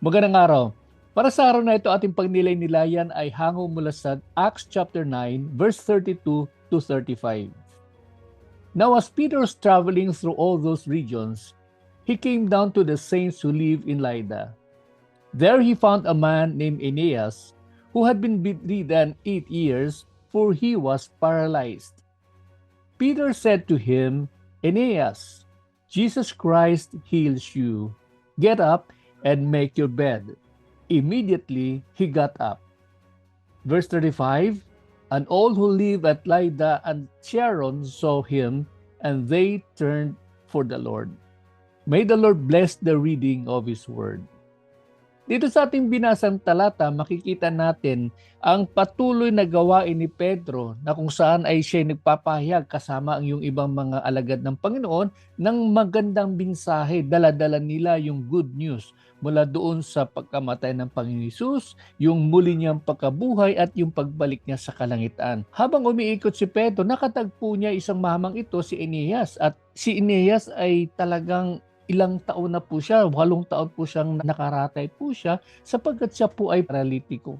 Magandang araw. Para sa araw na ito, ating pagnilay-nilayan ay hango mula sa Acts chapter 9, verse 32 to 35. Now as Peter was traveling through all those regions, he came down to the saints who live in Lydda. There he found a man named Aeneas, who had been bedridden eight years, for he was paralyzed. Peter said to him, Aeneas, Jesus Christ heals you. Get up and make your bed. Immediately he got up. Verse 35 And all who live at Lydda and Sharon saw him, and they turned for the Lord. May the Lord bless the reading of His Word. Dito sa ating binasang talata, makikita natin ang patuloy na gawain ni Pedro na kung saan ay siya nagpapahayag kasama ang yung ibang mga alagad ng Panginoon ng magandang binsahe. Dala-dala nila yung good news mula doon sa pagkamatay ng Panginoon Isus, yung muli niyang pagkabuhay at yung pagbalik niya sa kalangitan. Habang umiikot si Pedro, nakatagpo niya isang mamang ito, si Eneas. At si Eneas ay talagang ilang taon na po siya, walong taon po siyang nakaratay po siya sapagkat siya po ay paralitiko.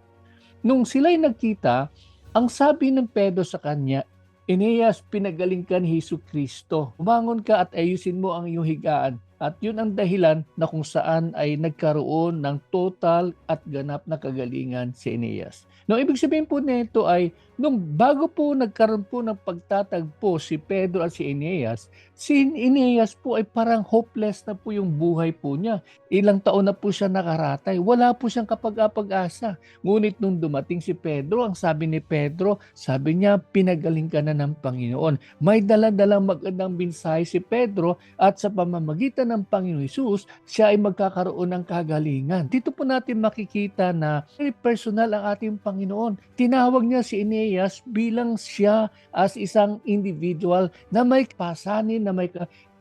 Nung sila'y nagkita, ang sabi ng Pedro sa kanya, Eneas, pinagaling ka ni Hesus Kristo. Umangon ka at ayusin mo ang iyong higaan. At yun ang dahilan na kung saan ay nagkaroon ng total at ganap na kagalingan si Eneas. No, ibig sabihin po nito ay nung bago po nagkaroon po ng pagtatagpo si Pedro at si Eneas, si Eneas po ay parang hopeless na po yung buhay po niya. Ilang taon na po siya nakaratay. Wala po siyang kapag-apag-asa. Ngunit nung dumating si Pedro, ang sabi ni Pedro, sabi niya, pinagaling ka na ng Panginoon. May dala-dalang magandang binsahe si Pedro at sa pamamagitan ng Panginoon Isus, siya ay magkakaroon ng kagalingan. Dito po natin makikita na very personal ang ating Panginoon. Tinawag niya si Eneas bilang siya as isang individual na may pasanin, na may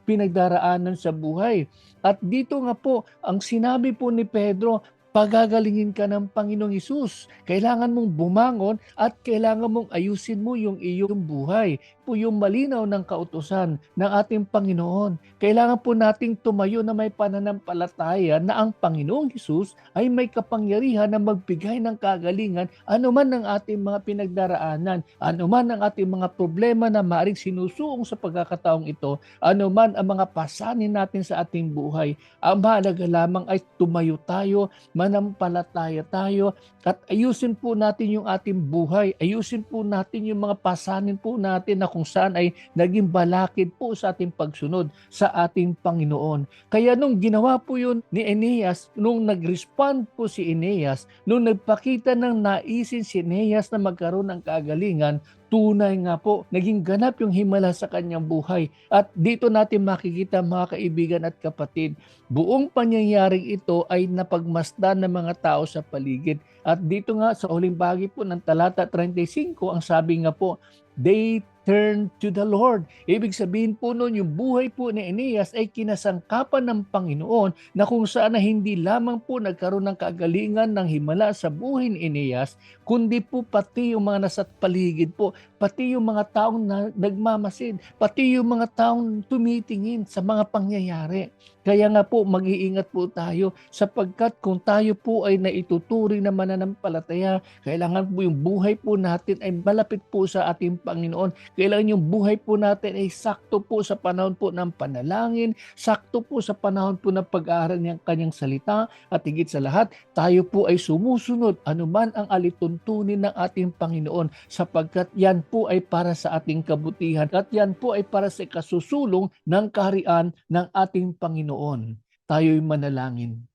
pinagdaraanan sa buhay. At dito nga po, ang sinabi po ni Pedro, pagagalingin ka ng Panginoong Isus. Kailangan mong bumangon at kailangan mong ayusin mo yung iyong buhay. Po yung malinaw ng kautusan ng ating Panginoon. Kailangan po nating tumayo na may pananampalataya na ang Panginoong Isus ay may kapangyarihan na magbigay ng kagalingan anuman ng ating mga pinagdaraanan, anuman ang ating mga problema na maaring sinusuong sa pagkakataong ito, anuman ang mga pasanin natin sa ating buhay. Ang mahalaga lamang ay tumayo tayo manampalataya tayo at ayusin po natin yung ating buhay. Ayusin po natin yung mga pasanin po natin na kung saan ay naging balakid po sa ating pagsunod sa ating Panginoon. Kaya nung ginawa po yun ni Eneas, nung nag-respond po si Eneas, nung nagpakita ng naisin si Eneas na magkaroon ng kagalingan, tunay nga po, naging ganap yung himala sa kanyang buhay. At dito natin makikita mga kaibigan at kapatid, buong pangyayaring ito ay napagmasdan ng mga tao sa paligid. At dito nga sa huling bahagi po ng talata 35, ang sabi nga po, they turn to the Lord. Ibig sabihin po noon, yung buhay po ni Eneas ay kinasangkapan ng Panginoon na kung saan na hindi lamang po nagkaroon ng kagalingan ng himala sa buhay ni Eneas, kundi po pati yung mga nasa paligid po, pati yung mga taong na, nagmamasid, pati yung mga taong tumitingin sa mga pangyayari. Kaya nga po, mag-iingat po tayo sapagkat kung tayo po ay naituturing na mananampalataya, kailangan po yung buhay po natin ay malapit po sa ating Panginoon. Kailangan yung buhay po natin ay sakto po sa panahon po ng panalangin, sakto po sa panahon po ng pag-aaral ng kanyang salita, at higit sa lahat, tayo po ay sumusunod anuman ang alituntunin ng ating Panginoon sapagkat yan po ay para sa ating kabutihan at yan po ay para sa kasusulong ng kaharian ng ating Panginoon. Tayo'y manalangin.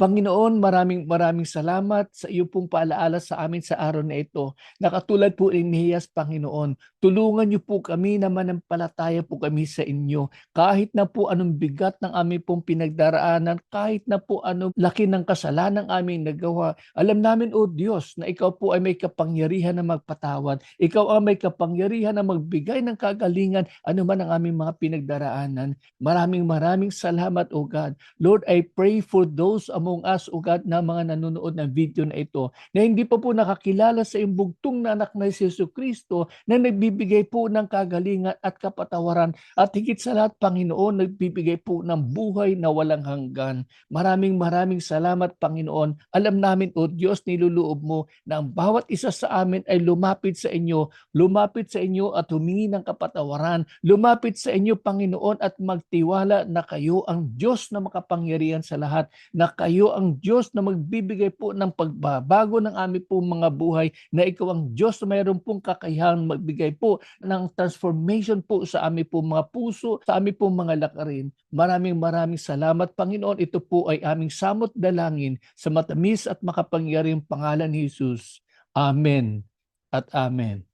Panginoon, maraming maraming salamat sa iyo pong paalaala sa amin sa araw na ito. Nakatulad po ni Nehiyas, Panginoon, tulungan niyo po kami na manampalataya po kami sa inyo. Kahit na po anong bigat ng aming pong pinagdaraanan, kahit na po anong laki ng kasalanan aming nagawa, alam namin, O Diyos, na ikaw po ay may kapangyarihan na magpatawad. Ikaw ang may kapangyarihan na magbigay ng kagalingan anuman ang aming mga pinagdaraanan. Maraming maraming salamat, O God. Lord, I pray for those among among us, O God, na mga nanonood ng video na ito, na hindi pa po nakakilala sa iyong bugtong na anak na si Yesu Kristo, na nagbibigay po ng kagalingan at kapatawaran, at higit sa lahat, Panginoon, nagbibigay po ng buhay na walang hanggan. Maraming maraming salamat, Panginoon. Alam namin, O Diyos, niluloob mo na ang bawat isa sa amin ay lumapit sa inyo, lumapit sa inyo at humingi ng kapatawaran, lumapit sa inyo, Panginoon, at magtiwala na kayo ang Diyos na makapangyarihan sa lahat, na kayo ang Diyos na magbibigay po ng pagbabago ng aming po mga buhay, na ikaw ang Diyos na mayroon pong kakayahan magbigay po ng transformation po sa aming po mga puso, sa aming po mga lakarin. Maraming maraming salamat, Panginoon. Ito po ay aming samot dalangin sa matamis at makapangyarihang pangalan ni Jesus. Amen at Amen.